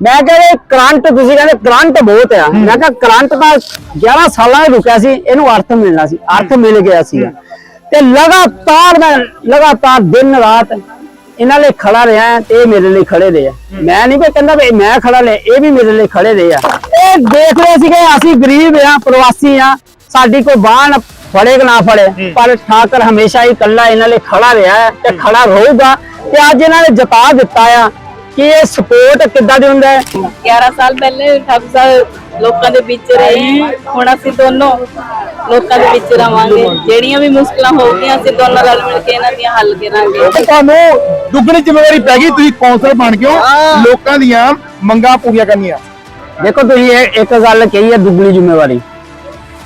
ਮੈਂ ਕਹਿੰਦਾ ਕਰੰਟ ਤੁਸੀਂ ਕਹਿੰਦੇ ਕਰੰਟ ਬਹੁਤ ਆ। ਮੈਂ ਕਿਹਾ ਕਰੰਟ ਤਾਂ 11 ਸਾਲਾਂ ਹੀ ਰੁਕਿਆ ਸੀ ਇਹਨੂੰ ਅਰਥ ਮਿਲਣਾ ਸੀ ਅਰਥ ਮਿਲ ਗਿਆ ਸੀ। ਤੇ ਲਗਾਤਾਰ ਮੈਂ ਲਗਾਤਾਰ ਦਿਨ ਰਾਤ ਇਹਨਾਂ ਲਈ ਖੜਾ ਰਿਹਾ ਤੇ ਇਹ ਮੇਰੇ ਲਈ ਖੜੇ ਰਹੇ ਆ। ਮੈਂ ਨਹੀਂ ਵੀ ਕਹਿੰਦਾ ਵੀ ਮੈਂ ਖੜਾ ਲਿਆ ਇਹ ਵੀ ਮੇਰੇ ਲਈ ਖੜੇ ਰਹੇ ਆ। ਇਹ ਦੇਖ ਰਹੇ ਸੀਗੇ ਅਸੀਂ ਗਰੀਬ ਆ ਪ੍ਰਵਾਸੀ ਆ ਸਾਡੀ ਕੋਈ ਨਾ ਫੜੇ ਕਿ ਨਾ ਫੜੇ ਪਰ ਠਾਕਰ ਹਮੇਸ਼ਾ ਹੀ ਇਕੱਲਾ ਇਹਨਾਂ ਲਈ ਖੜਾ ਰਿਹਾ ਤੇ ਖੜਾ ਰਹੂਗਾ। ਤੇ ਅੱਜ ਇਹਨਾਂ ਨੇ ਜਤਾ ਦਿੱਤਾ ਆ ਕਿ ਇਹ ਸਪੋਰਟ ਕਿੱਦਾਂ ਦੇ ਹੁੰਦਾ ਹੈ? 11 ਸਾਲ ਪਹਿਲੇ ਠੱਗ ਸਾਹਿਬ ਲੋਕਾਂ ਦੇ ਵਿੱਚ ਰਹੇ। ਹੁਣ ਅਸੀਂ ਦੋਨੋਂ ਲੋਕਾਂ ਦੇ ਵਿੱਚ ਰਵਾਂਗੇ। ਜਿਹੜੀਆਂ ਵੀ ਮੁਸ਼ਕਲਾਂ ਹੋਊਗੀਆਂ ਅਸੀਂ ਦੋਨੋਂ ਰਲ ਮਿਲ ਕੇ ਇਹਨਾਂ ਦੀਆਂ ਹੱਲ ਕਰਾਂਗੇ। ਤੇ ਤੁਹਾਨੂੰ ਦੁੱਗਣੀ ਜ਼ਿੰਮੇਵਾਰੀ ਪੈ ਗਈ ਤੁਸੀਂ ਕੌਂਸਲਰ ਬਣ ਕੇ ਹੋ। ਲੋਕਾਂ ਦੀਆਂ ਮੰਗਾਂ ਪੂਰੀਆਂ ਕਰਨੀਆਂ। ਦੇਖੋ ਤੁਸੀਂ ਇਹ ਇੱਕ ਗੱਲ ਕਹੀ ਹੈ ਦੁੱਗਣੀ ਜ਼ਿੰਮੇਵਾਰੀ।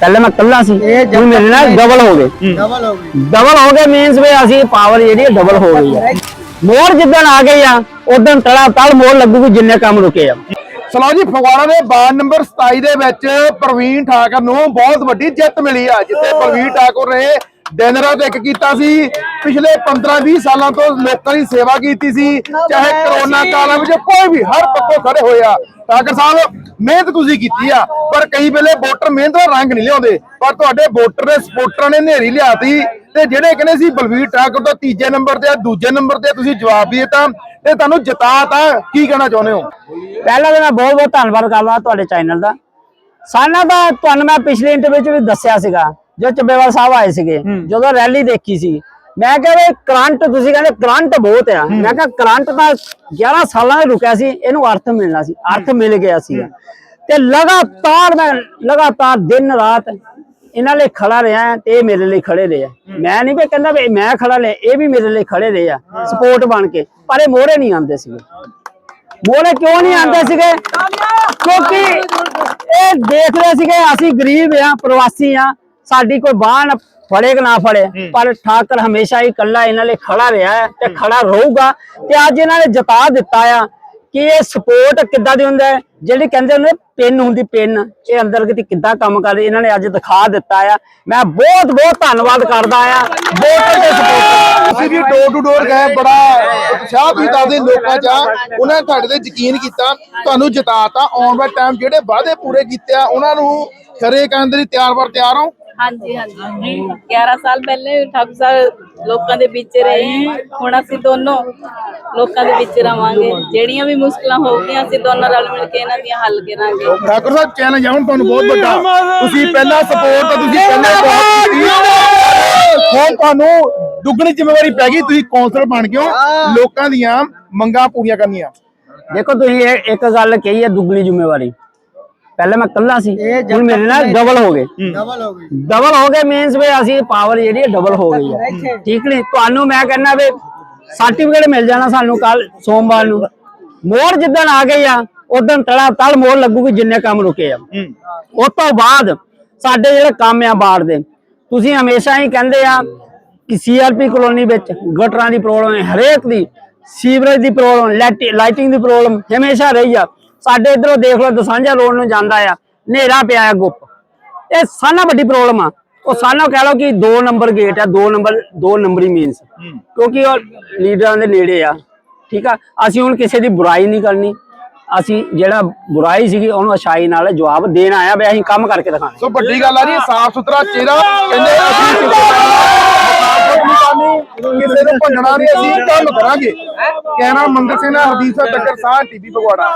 ਪਹਿਲੇ ਮੈਂ ਇਕੱਲਾ ਸੀ। ਹੁਣ ਮੇਰੇ ਨਾਲ ਡਬਲ ਹੋ ਗਏ। ਡਬਲ ਹੋ ਗਈ ਡਬਲ ਹੋ ਗਏ ਮੀਨਸ ਵੀ ਅਸੀਂ ਪਾਵਰ ਜਿਹੜੀ ਡਬਲ ਹੋ ਗਈ ਹੈ। ਮੋੜ ਜਿੱਦਣ ਆ ਗਈ ਆ, ਉਦੋਂ ਤੜਾ ਤਲ ਮੋੜ ਲੱਗੂਗੀ ਜਿੰਨੇ ਕੰਮ ਰੁਕੇ ਆ। ਸਲੋ ਜੀ, ਫਗਵਾੜਾ ਦੇ ਵਾਰਡ ਨੰਬਰ 27 ਦੇ ਵਿੱਚ ਪ੍ਰਵੀਨ ਠਾਕਰ ਨੂੰ ਬਹੁਤ ਵੱਡੀ ਜਿੱਤ ਮਿਲੀ ਆ, ਜਿੱਥੇ ਪ੍ਰਵੀਨ ਠਾਕੁਰ ਨੇ ਦਿਨ ਰਾਤ ਇੱਕ ਕੀਤਾ ਸੀ, ਪਿਛਲੇ 15-20 ਸਾਲਾਂ ਤੋਂ ਲੋਕਾਂ ਦੀ ਸੇਵਾ ਕੀਤੀ ਸੀ, ਚਾਹੇ ਕਰੋਨਾ ਕਾਲਾਂ ਵਿੱਚ ਕੋਈ ਵੀ ਹਰ ਪੱਖੋਂ ਖੜੇ ਹੋਏ ਆ। ਠਾਕਰ ਸਾਹਿਬ, ਮਿਹਨਤ ਤੁਸੀਂ ਕੀਤੀ ਆ, ਪਰ ਕਈ ਵੇਲੇ ਵੋਟਰ ਮਿਹਨਤ ਦਾ ਰੰਗ ਨਹੀਂ ਲਿਆਉਂਦੇ, ਪਰ ਤੁਹਾਡੇ ਵੋਟਰ ਦੇ ਸਪੋਰਟਰਾਂ ਨੇ ਨੇਰੀ ਲਿਆਤੀ ਤੇ ਜਿਹੜੇ ਕਹਿੰਦੇ ਸੀ ਬਲਵੀਰ ਠਾਕੁਰ ਤੋਂ ਤੀਜੇ ਨੰਬਰ ਤੇ ਆ ਦੂਜੇ ਨੰਬਰ ਤੇ ਤੁਸੀਂ ਜਵਾਬ ਦੇ ਦਿੱਤਾ ਤੇ ਤੁਹਾਨੂੰ ਜਿਤਾਤਾ ਕੀ ਕਹਿਣਾ ਚਾਹੁੰਦੇ ਹੋ? ਪਹਿਲਾਂ ਤਾਂ ਮੈਂ ਬਹੁਤ ਬਹੁਤ ਧੰਨਵਾਦ ਕਰਦਾ ਤੁਹਾਡੇ ਚੈਨਲ ਦਾ। ਸਾਨਾ ਦਾ ਤੁਹਾਨੂੰ ਮੈਂ ਪਿਛਲੇ ਇੰਟਰਵਿਊ 'ਚ ਵੀ ਦੱਸਿਆ ਸੀਗਾ ਜੋ ਚੱਬੇਵਾਲ ਸਾਹਿਬ ਆਏ ਸੀਗੇ ਜਦੋਂ ਰੈਲੀ ਦੇਖੀ ਸੀ। ਮੈਂ ਕਹਿੰਦਾ ਕਰੰਟ ਤੁਸੀਂ ਕਹਿੰਦੇ ਕਰੰਟ ਬਹੁਤ ਆ। ਮੈਂ ਕਿਹਾ ਕਰੰਟ ਤਾਂ 11 ਸਾਲਾਂ ਹੀ ਰੁਕਿਆ ਸੀ ਇਹਨੂੰ ਅਰਥ ਮਿਲਣਾ ਸੀ ਅਰਥ ਮਿਲ ਗਿਆ ਸੀ ਤੇ ਲਗਾਤਾਰ ਮੈਂ ਲਗਾਤਾਰ ਦਿਨ ਰਾਤ ਇਹਨਾਂ ਲਈ ਖੜਾ ਰਿਹਾ ਤੇ ਇਹ ਮੇਰੇ ਲਈ ਖੜੇ ਰਹੇ ਆ। ਮੈਂ ਨਹੀਂ ਵੀ ਕਹਿੰਦਾ ਵੀ ਮੈਂ ਖੜਾ ਲਿਆ ਇਹ ਵੀ ਮੇਰੇ ਲਈ ਖੜੇ ਰਹੇ ਆ ਸਪੋਰਟ ਬਣ ਕੇ। ਪਰ ਇਹ ਮੋਹਰੇ ਨਹੀਂ ਆਉਂਦੇ ਸੀਗੇ। ਮੋਰੇ ਕਿਉਂ ਨਹੀਂ ਆਉਂਦੇ ਸੀਗੇ? ਕਿਉਂਕਿ ਇਹ ਦੇਖ ਰਹੇ ਸੀਗੇ ਅਸੀਂ ਗਰੀਬ ਆ ਪ੍ਰਵਾਸੀ ਆ ਸਾਡੀ ਕੋਈ ਬਾਹ ਨਾ ਫੜੇ ਕਿ ਨਾ ਫੜੇ। ਪਰ ਠਾਕਰ ਹਮੇਸ਼ਾ ਹੀ ਇਕੱਲਾ ਇਹਨਾਂ ਲਈ ਖੜਾ ਰਿਹਾ ਤੇ ਖੜਾ ਰਹੂਗਾ ਤੇ ਅੱਜ ਇਹਨਾਂ ਨੇ ਜਤਾ ਦਿੱਤਾ ਆ। ਕਿ ਇਹ ਸਪੋਰਟ ਕਿੱਦਾਂ ਦੀ ਹੁੰਦਾ ਹੈ? ਜਿਹੜੀ ਕਹਿੰਦੇ ਨੇ ਪਿੰਨ ਹੁੰਦੀ ਪਿੰਨ, ਇਹ ਅੰਦਰ ਕਿਤੇ ਕਿੱਦਾਂ ਕੰਮ ਕਰਦੀ ਇਹਨਾਂ ਨੇ ਅੱਜ ਦਿਖਾ ਦਿੱਤਾ ਆ। ਮੈਂ ਬਹੁਤ ਬਹੁਤ ਧੰਨਵਾਦ ਕਰਦਾ ਆ। ਬਹੁਤ ਦੇ ਸਪੋਰਟ ਤੁਸੀਂ ਵੀ ਡੋਰ ਟੂ ਡੋਰ ਗਏ, ਬੜਾ ਉਤਸ਼ਾਹ ਤੁਸੀਂ ਦੱਸਦੇ ਲੋਕਾਂ 'ਚ। ਉਹਨਾਂ ਨੇ ਤੁਹਾਡੇ ਤੇ ਯਕੀਨ ਕੀਤਾ, ਤੁਹਾਨੂੰ ਜਿਤਾਤਾ। ਆਉਣ ਵਾਲੇ ਟਾਈਮ ਜਿਹੜੇ ਵਾਅਦੇ ਪੂਰੇ ਕੀਤੇ ਆ, ਉਹਨਾਂ ਨੂੰ ਖਰੇ ਕਰਨ ਦੇ ਲਈ ਤਿਆਰ ਬਰ ਤਿਆਰ ਹੋ। ਹਾਂਜੀ ਹਾਂਜੀ। 11 ਸਾਲ ਪਹਿਲੇ ਠੱਗ ਸਾਹਿਬ ਲੋਕਾਂ ਦੇ ਵਿੱਚ ਰਹੇ। ਹੁਣ ਅਸੀਂ ਦੋਨੋਂ ਲੋਕਾਂ ਦੇ ਵਿੱਚ ਰਵਾਂਗੇ। ਜਿਹੜੀਆਂ ਵੀ ਮੁਸ਼ਕਲਾਂ ਹੋਊਗੀਆਂ ਅਸੀਂ ਦੋਨੋਂ ਰਲ ਮਿਲ ਕੇ ਇਹਨਾਂ ਦੀਆਂ ਹੱਲ ਕਰਾਂਗੇ। ਠਾਕੁਰ ਸਾਹਿਬ ਚੈਲੰਜ ਆਉਣ ਤੁਹਾਨੂੰ ਬਹੁਤ ਵੱਡਾ। ਤੁਸੀਂ ਪਹਿਲਾਂ ਸਪੋਰਟ ਤਾਂ ਤੁਸੀਂ ਪਹਿਲਾਂ ਬਹੁਤ ਕੀਤੀ। ਹੁਣ ਤੁਹਾਨੂੰ ਦੁੱਗਣੀ ਜ਼ਿੰਮੇਵਾਰੀ ਪੈ ਗਈ। ਤੁਸੀਂ ਕੌਂਸਲਰ ਬਣ ਕੇ ਹੋ। ਲੋਕਾਂ ਦੀਆਂ ਮੰਗਾਂ ਪੂਰੀਆਂ ਕਰਨੀਆਂ। ਦੇਖੋ ਤੁਸੀਂ ਇਹ ਇੱਕ ਗੱਲ ਕਹੀ ਹੈ ਦੁੱਗਣੀ ਜ਼ਿੰਮੇਵਾਰੀ। ਪਹਿਲੇ ਮੈਂ ਇਕੱਲਾ ਸੀ ਹੁਣ ਮੇਰੇ ਨਾਲ ਡਬਲ ਹੋ ਗਏ। ਡਬਲ ਹੋ ਗਈ। ਡਬਲ ਹੋ ਗਏ ਮੀਨਸ ਵੀ ਅਸੀਂ ਪਾਵਰ ਜਿਹੜੀ ਹੈ ਡਬਲ ਹੋ ਗਈ ਹੈ। ਠੀਕ ਨਹੀਂ? ਤੁਹਾਨੂੰ ਮੈਂ ਕਹਿੰਦਾ ਵੀ ਸਰਟੀਫਿਕੇਟ ਮਿਲ ਜਾਣਾ ਸਾਨੂੰ ਕੱਲ ਸੋਮਵਾਰ ਨੂੰ। ਮੋੜ ਜਿੱਦਣ ਆ ਗਈ ਆ ਉਦੋਂ ਤੜਾ ਤਲ ਮੋੜ ਲੱਗੂਗੀ ਜਿੰਨੇ ਕੰਮ ਰੁਕੇ ਆ। ਉਸ ਤੋਂ ਬਾਅਦ ਸਾਡੇ ਜਿਹੜੇ ਕੰਮ ਆ ਬਾੜ ਦੇ ਤੁਸੀਂ ਹਮੇਸ਼ਾ ਹੀ ਕਹਿੰਦੇ ਆ ਕਿ ਸੀਆਰਪੀ ਕਲੋਨੀ ਵਿੱਚ ਗਟਰਾਂ ਦੀ ਪ੍ਰੋਬਲਮ ਹੈ ਹਰੇਕ ਦੀ ਸੀਵਰੇਜ ਦੀ ਪ੍ਰੋਬਲਮ ਲਾਈਟਿੰਗ ਦੀ ਪ੍ਰੋਬਲਮ ਹਮੇਸ਼ਾ ਰਹੀ ਆ। ਸਾਡੇ ਇਧਰੋਂ ਦੇਖ ਲਓ ਦਸਾਂਝਾ ਰੋਡ ਨੂੰ ਜਾਂਦਾ ਆ ਹਨੇਰਾ ਪਿਆ ਆ ਗੁੱਪ। ਇਹ ਸਾਨਾ ਵੱਡੀ ਪ੍ਰੋਬਲਮ ਆ। ਉਹ ਸਾਨਾ ਕਹਿ ਲਓ ਕਿ 2 ਨੰਬਰ ਗੇਟ ਆ 2 ਨੰਬਰ 2 ਨੰਬਰੀ ਮੀਨਸ ਕਿਉਂਕਿ ਉਹ ਲੀਡਰਾਂ ਦੇ ਨੇੜੇ ਆ ਠੀਕ ਆ? ਅਸੀਂ ਹੁਣ ਕਿਸੇ ਦੀ ਬੁਰਾਈ ਨਹੀਂ ਕਰਨੀ। ਅਸੀਂ ਜਿਹੜਾ ਬੁਰਾਈ ਸੀਗੀ ਉਹਨੂੰ ਅਛਾਈ ਨਾਲ ਜਵਾਬ ਦੇਣ ਆਇਆ ਵੀ ਅਸੀਂ ਕੰਮ ਕਰਕੇ ਦਿਖਾਣਾ ਸੋ ਵੱਡੀ ਗੱਲ ਆ ਜੀ ਸਾਫ਼ ਸੁਥਰਾ ਚਿਹਰਾ ਕਹਿੰਦੇ ਅਸੀਂ ਕਿਸੇ ਨੂੰ ਭੰਡਣਾ ਨਹੀਂ ਅਸੀਂ ਕੰਮ ਕਰਾਂਗੇ। ਕਹਿਣਾ ਮੰਦਰ ਸਿੰਘ ਨਾਲ ਹਰਦੀਪ ਸਿੰਘ ਤੱਕਰ ਸਾਹ ਟੀਵੀ ਫਗਵਾੜਾ।